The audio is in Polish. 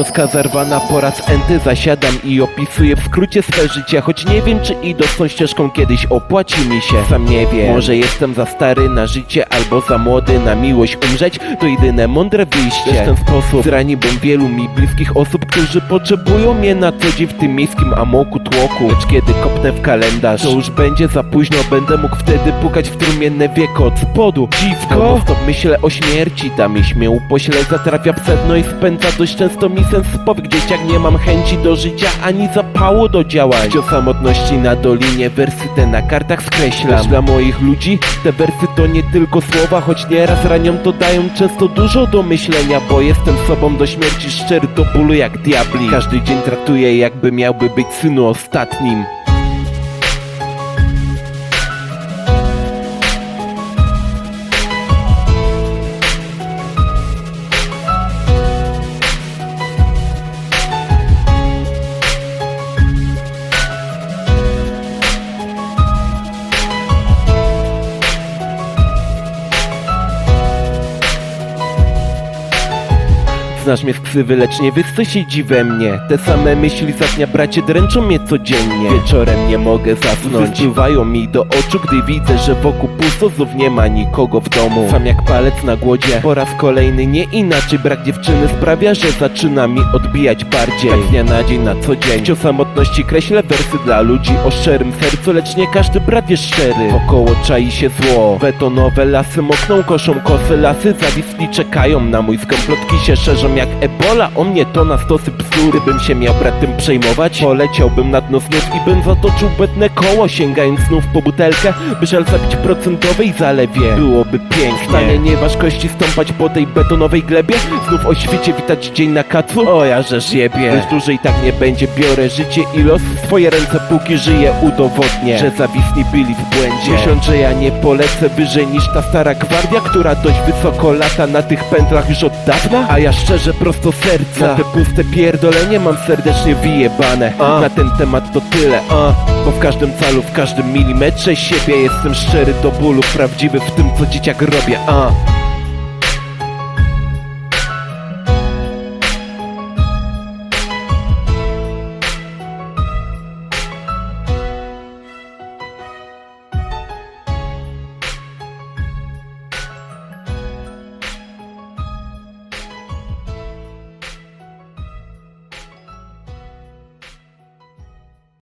Noska zarwana po raz enty Zasiadam i opisuję w skrócie swe życie Choć nie wiem czy idąc tą ścieżką kiedyś opłaci mi się. Sam nie wiem, może jestem za stary na życie Albo za młody na miłość umrzeć To jedyne mądre wyjście. W ten sposób zraniłbym wielu mi bliskich osób Którzy potrzebują mnie na co dzień w tym miejskim amoku tłoku. Lecz kiedy kopnę w kalendarz To już będzie za późno Będę mógł wtedy pukać w trumienne wieko od spodu. Dziwko? No, stop. Myślę o śmierci Ta myśl mnie upośledza, trafia w sedno i spędza dość często mi sens w powiek Dzieciak nie mam chęci do życia, ani zapału do działań. O samotności na dolinie, wersy te na kartach skreślam. Lecz dla moich ludzi te wersy to nie tylko słowa Choć nieraz ranią to dają często dużo do myślenia Bo jestem sobą do śmierci szczery do bólu jak diabli. Każdy dzień traktuję jakby miałby być synu ostatnim Znasz mnie z ksywy, lecz nie wiesz co siedzi we mnie. Te same myśli za dnia bracie dręczą mnie codziennie. Wieczorem nie mogę zasnąć. Wypływają mi do oczu, gdy widzę, że wokół pusto Znów nie ma nikogo w domu. Sam jak palec na głodzie. Po raz kolejny nie inaczej. Brak dziewczyny sprawia, że zaczyna mi odbijać bardziej. Tak z dnia na dzień, na co dzień. O samotności kreślę wersy dla ludzi o szczerym sercu Lecz nie każdy brat jest szczery. Wokoło czai się zło. Betonowe lasy mokną, koszą kosy. Lasy Zawisli czekają na mój skąp Plotki się szerzą jak ebola O mnie to na stosy bzdury Bym się miał brat tym przejmować. Poleciałbym na dno znów i bym zatoczył błędne koło Sięgając znów po butelkę By żal zabić procentowej zalewie. Byłoby pięknie. Stanie nieważkości stąpać po tej betonowej glebie. Znów o świecie witać dzień na kacu. O ja że jebie Lecz dłużej tak nie będzie. Biorę życie i los. W ręce Póki żyję udowodnię Że zawisni byli w błędzie. Myśląc, że ja nie polecę wyżej niż ta stara gwardia Która dość wysoko lata na tych pętlach już od dawna. A ja szczerze prosto z serca. Na te puste pierdolenie mam serdecznie wyjebane. Na ten temat to tyle. A. Bo w każdym calu, w każdym milimetrze siebie Jestem szczery do bólu. Prawdziwy w tym co dzieciak robię. A.